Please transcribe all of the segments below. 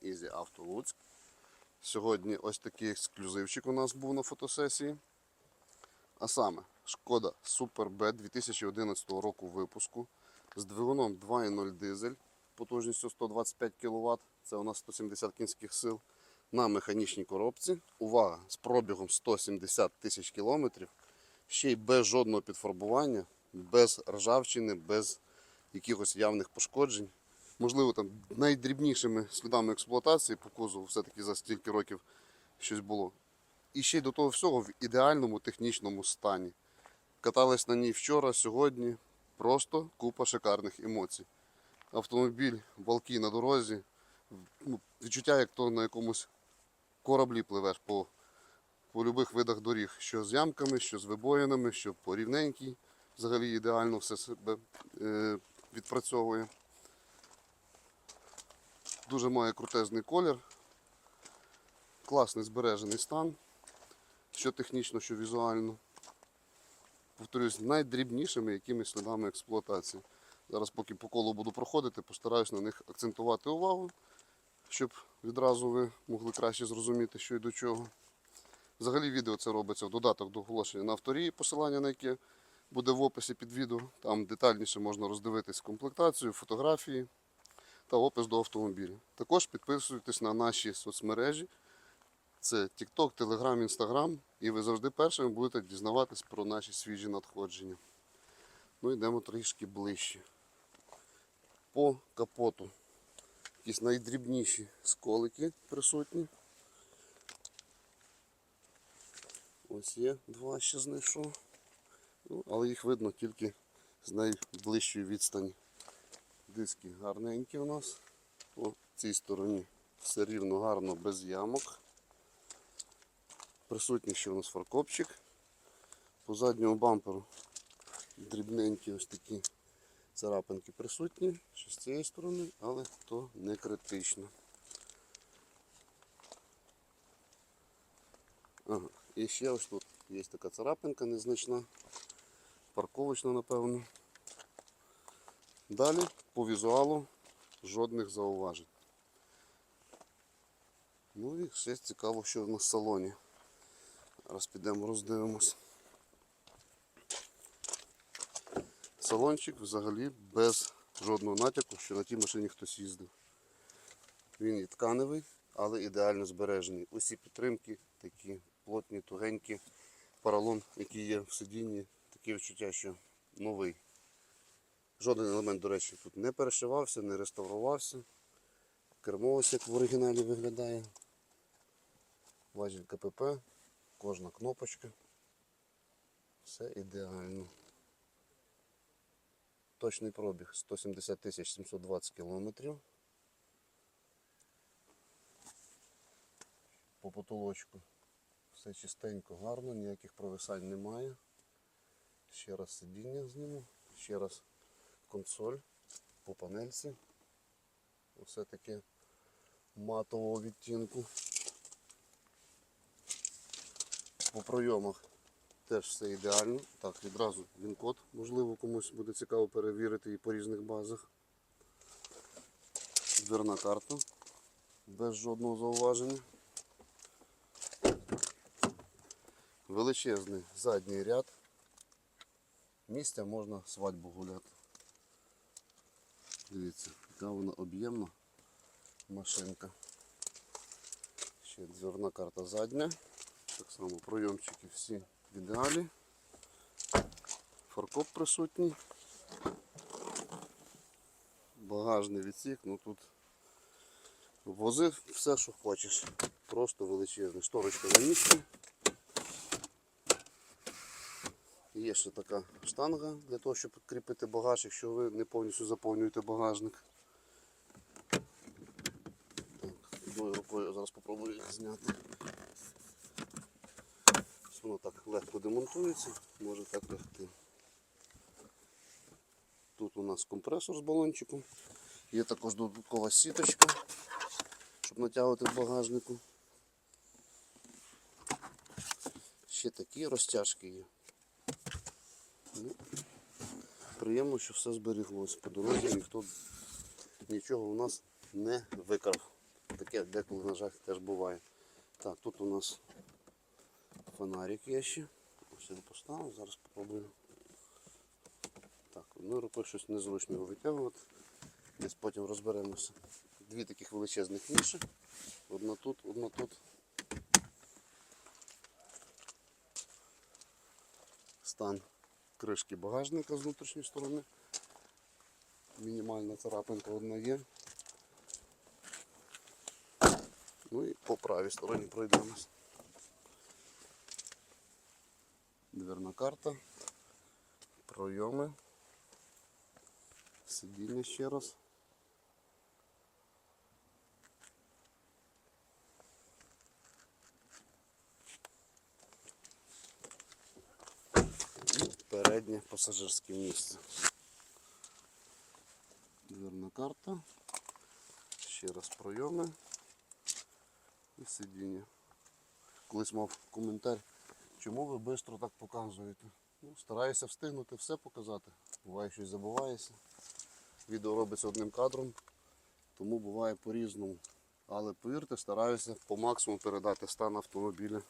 Ізі Авто Луцьк. Сьогодні ось такий ексклюзивчик у нас був на фотосесії. А саме Шкода Super B 2011 року випуску з двигуном 2.0 дизель потужністю 125 кВт, це у нас 170 кінських сил, на механічній коробці. Увага! З пробігом 170 тисяч кілометрів, ще й без жодного підфарбування, без ржавчини, без якихось явних пошкоджень. Можливо, там найдрібнішими слідами експлуатації по кузову все-таки за стільки років щось було. І ще й до того всього в ідеальному технічному стані. Катались на ній вчора, сьогодні. Просто купа шикарних емоцій. Автомобіль, балки на дорозі. Ну, відчуття, як то на якомусь кораблі пливеш по, по любих видах доріг. Що з ямками, що з вибоїнами, що по рівненькій. Взагалі ідеально все себе е, відпрацьовує. Дуже має крутезний колір. Класний збережений стан, що технічно, що візуально. Повторюсь, найдрібнішими якимись слідами експлуатації. Зараз, поки по колу буду проходити, постараюсь на них акцентувати увагу, щоб відразу ви могли краще зрозуміти, що і до чого. Взагалі відео це робиться в додаток до оголошення на авторії, посилання на яке буде в описі під відео. Там детальніше можна роздивитись комплектацію, фотографії та опис до автомобіля. Також підписуйтесь на наші соцмережі. Це TikTok, Telegram, Instagram. І ви завжди першими будете дізнаватись про наші свіжі надходження. Ну йдемо трішки ближче. По капоту. Якісь найдрібніші сколики присутні. Ось є два ще знайшов. Ну, але їх видно тільки з найближчої відстані. Диски гарненькі у нас. По цій стороні все рівно гарно без ямок. Присутній ще у нас фаркопчик. По задньому бамперу дрібненькі ось такі царапинки присутні, ще з цієї сторони, але то не критично. Ага. І ще ось тут є така царапинка незначна, парковочна, напевно. Далі по візуалу жодних зауважень. Ну і ще цікаво, що в нас в салоні. Зараз підемо роздивимось. Салончик взагалі без жодного натяку, що на тій машині хтось їздив. Він і тканевий, але ідеально збережений. Усі підтримки такі плотні, тугенькі. Поролон, який є в сидінні, таке відчуття, що новий. Жоден елемент, до речі, тут не перешивався, не реставрувався. Кермо ось як в оригіналі виглядає. Важіль КПП, кожна кнопочка. Все ідеально. Точний пробіг 170 тисяч 720 кілометрів. По потолочку все чистенько, гарно, ніяких провисань немає. Ще раз сидіння зніму, ще раз консоль по панельці. Все таки матового відтінку. По пройомах теж все ідеально. Так, відразу він-код, можливо, комусь буде цікаво перевірити і по різних базах. Дверна карта без жодного зауваження. Величезний задній ряд. Місця можна свадьбу гуляти. Дивіться, яка вона об'ємна машинка. Ще дверна карта задня. Так само пройомчики всі в ідеалі. Фаркоп присутній. Багажний відсік, ну тут вози все, що хочеш. Просто величезний. Шторочка на місці. Є ще така штанга для того, щоб кріпити багаж, якщо ви не повністю заповнюєте багажник. Так, одною рукою зараз спробую зняти. Воно так легко демонтується, може так легти. Тут у нас компресор з балончиком. Є також додаткова сіточка, щоб натягувати в багажнику. Ще такі розтяжки є. Ну, приємно, що все зберіглось. По дорозі ніхто нічого у нас не викрав. Таке деколи, на жаль, теж буває. Так, тут у нас фонарик є ще. Ось він поставив, зараз спробую. Так, одною рукою щось незручно витягувати. Десь потім розберемося. Дві таких величезних ніші. Одна тут, одна тут. Стан кришки багажника з внутрішньої сторони. Мінімальна царапинка одна є. Ну і по правій стороні пройдемось. Дверна карта, пройоми, сидіння ще раз. І переднє пасажирське місце. Дверна карта. Ще раз пройоми і сидіння. Колись мав коментар, чому ви швидко так показуєте. Ну, стараюся встигнути все показати. Буває щось забувається. Відео робиться одним кадром, тому буває по-різному. Але повірте, стараюся по максимуму передати стан автомобіля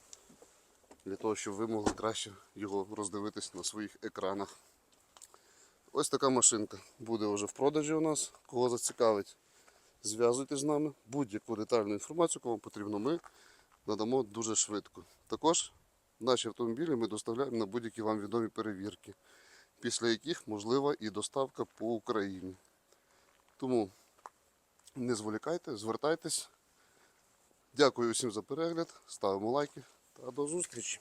для того, щоб ви могли краще його роздивитись на своїх екранах. Ось така машинка буде вже в продажі у нас. Кого зацікавить, зв'язуйтесь з нами. Будь-яку детальну інформацію, вам потрібно, ми надамо дуже швидко. Також наші автомобілі ми доставляємо на будь-які вам відомі перевірки, після яких можлива і доставка по Україні. Тому не зволікайте, звертайтесь. Дякую всім за перегляд, ставимо лайки та до зустрічі.